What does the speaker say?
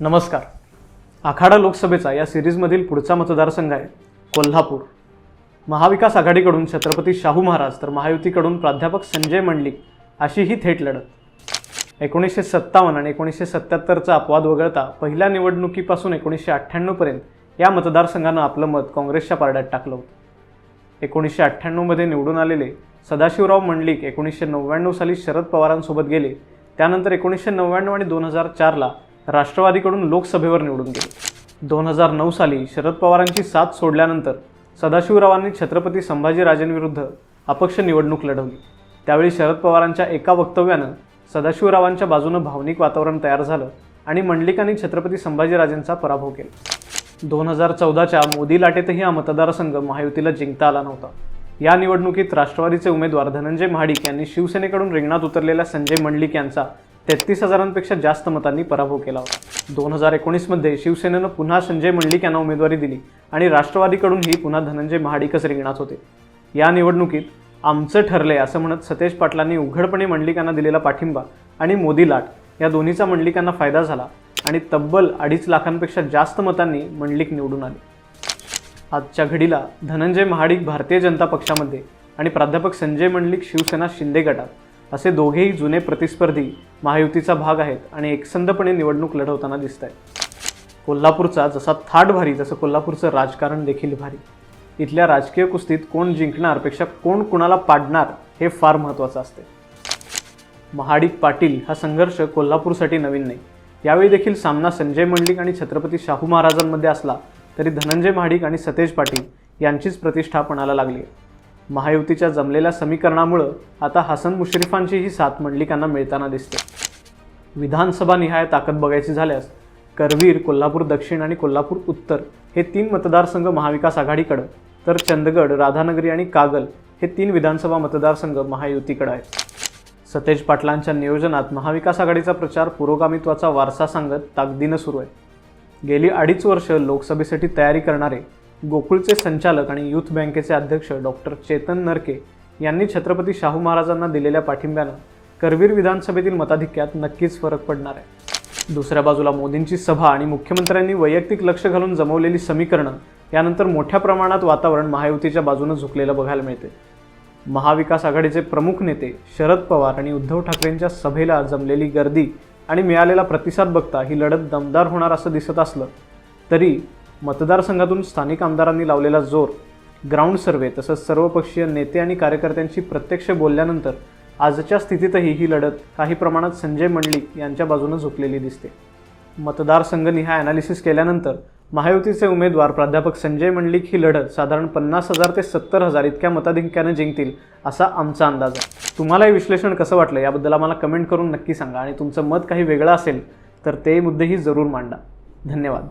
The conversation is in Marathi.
नमस्कार. आखाडा लोकसभेचा या सिरीजमधील पुढचा मतदारसंघ आहे कोल्हापूर. महाविकास आघाडीकडून छत्रपती शाहू महाराज तर महायुतीकडून प्राध्यापक संजय मंडलिक अशी ही थेट लढत. एकोणीसशे सत्तावन्न आणि एकोणीसशे सत्त्याहत्तरचा अपवाद वगळता पहिल्या निवडणुकीपासून एकोणीसशे अठ्ठ्याण्णवपर्यंत या मतदारसंघानं आपलं मत काँग्रेसच्या पारड्यात टाकलं होतं. एकोणीसशे अठ्ठ्याण्णवमध्ये निवडून आलेले सदाशिवराव मंडलिक एकोणीसशे नव्याण्णव साली शरद पवारांसोबत गेले. त्यानंतर एकोणीसशे नव्याण्णव आणि दोन हजार चारला राष्ट्रवादीकडून लोकसभेवर निवडून गेले. दोन हजार नऊ साली शरद पवारांची साथ सोडल्यानंतर सदाशिवरावांनी छत्रपती संभाजीराजेंविरुद्ध अपक्ष निवडणूक लढवली. त्यावेळी शरद पवारांच्या एका वक्तव्यानं सदाशिवरावांच्या बाजूनं भावनिक वातावरण तयार झालं आणि मंडलिकांनी छत्रपती संभाजीराजेंचा पराभव केला. दोन हजार चौदाच्या मोदी लाटेतही हा मतदारसंघ महायुतीला जिंकता आला नव्हता. या निवडणुकीत राष्ट्रवादीचे उमेदवार धनंजय महाडिक यांनी शिवसेनेकडून रिंगणात उतरलेल्या संजय मंडलिक यांचा तेहतीस हजारांपेक्षा जास्त मतांनी पराभव केला होता. दोन हजार एकोणीसमध्ये शिवसेनेनं पुन्हा संजय मंडलिक यांना उमेदवारी दिली आणि राष्ट्रवादीकडूनही पुन्हा धनंजय महाडिकच रिंगणात होते. या निवडणुकीत आमचं ठरलंय असं म्हणत सतेज पाटलांनी उघडपणे मंडलिकांना दिलेला पाठिंबा आणि मोदी लाट या दोन्हीचा मंडलिकांना फायदा झाला आणि तब्बल अडीच लाखांपेक्षा जास्त मतांनी मंडलिक निवडून आले. आजच्या घडीला धनंजय महाडिक भारतीय जनता पक्षामध्ये आणि प्राध्यापक संजय मंडलिक शिवसेना शिंदे गटात. असे दोघेही जुने प्रतिस्पर्धी महायुतीचा भाग आहेत आणि एकसंधपणे निवडणूक लढवताना दिसत आहेत कोल्हापूरचा जसा थाट भारी तसं कोल्हापूरचं राजकारण देखील भारी. इथल्या राजकीय कुस्तीत कोण जिंकणार पेक्षा कोण कुणाला पाडणार हे फार महत्त्वाचं असते. महाडिक पाटील हा संघर्ष कोल्हापूरसाठी नवीन नाही. यावेळी देखील सामना संजय मंडलिक आणि छत्रपती शाहू महाराजांमध्ये असला तरी धनंजय महाडिक आणि सतेज पाटील यांचीच प्रतिष्ठा पणाला लागली आहे. महायुतीच्या जमलेल्या समीकरणामुळं आता हसन मुश्रीफांचीही साथ मंडलिकांना मिळताना दिसते. विधानसभा निहाय ताकद बघायची झाल्यास करवीर कोल्हापूर दक्षिण आणि कोल्हापूर उत्तर हे तीन मतदारसंघ महाविकास आघाडीकडं तर चंदगड राधानगरी आणि कागल हे तीन विधानसभा मतदारसंघ महायुतीकडे आहेत. सतेज पाटलांच्या नियोजनात महाविकास आघाडीचा प्रचार पुरोगामित्वाचा वारसा सांगत ताकदीनं सुरू आहे. गेली अडीच वर्ष लोकसभेसाठी तयारी करणारे गोकुळचे संचालक आणि युथ बँकेचे अध्यक्ष डॉक्टर चेतन नरके यांनी छत्रपती शाहू महाराजांना दिलेल्या पाठिंब्यानं करवीर विधानसभेतील मताधिक्यात नक्कीच फरक पडणार आहे. दुसऱ्या बाजूला मोदींची सभा आणि मुख्यमंत्र्यांनी वैयक्तिक लक्ष घालून जमवलेली समीकरणं यानंतर मोठ्या प्रमाणात वातावरण महायुतीच्या बाजूनं झुकलेलं बघायला मिळते महाविकास आघाडीचे प्रमुख नेते शरद पवार आणि उद्धव ठाकरेंच्या सभेला जमलेली गर्दी आणि मिळालेला प्रतिसाद बघता ही लढत दमदार होणार असं दिसत असलं तरी मतदारसंघातून स्थानिक आमदारांनी लावलेला जोर ग्राउंड सर्वे तसंच सर्वपक्षीय नेते आणि कार्यकर्त्यांशी प्रत्यक्ष बोलल्यानंतर आजच्या स्थितीतही ही लढत काही प्रमाणात संजय मंडलिक यांच्या बाजूनं झुकलेली दिसते. मतदारसंघनिहाय अनालिसिस केल्यानंतर महायुतीचे उमेदवार प्राध्यापक संजय मंडलिक ही लढत साधारण पन्नास हजार ते सत्तर हजार इतक्या मताधिक्याने जिंकतील असा आमचा अंदाज आहे. तुम्हाला हे विश्लेषण कसं वाटलं याबद्दल आम्हाला कमेंट करून नक्की सांगा आणि तुमचं मत काही वेगळं असेल तर ते मुद्देही जरूर मांडा. धन्यवाद.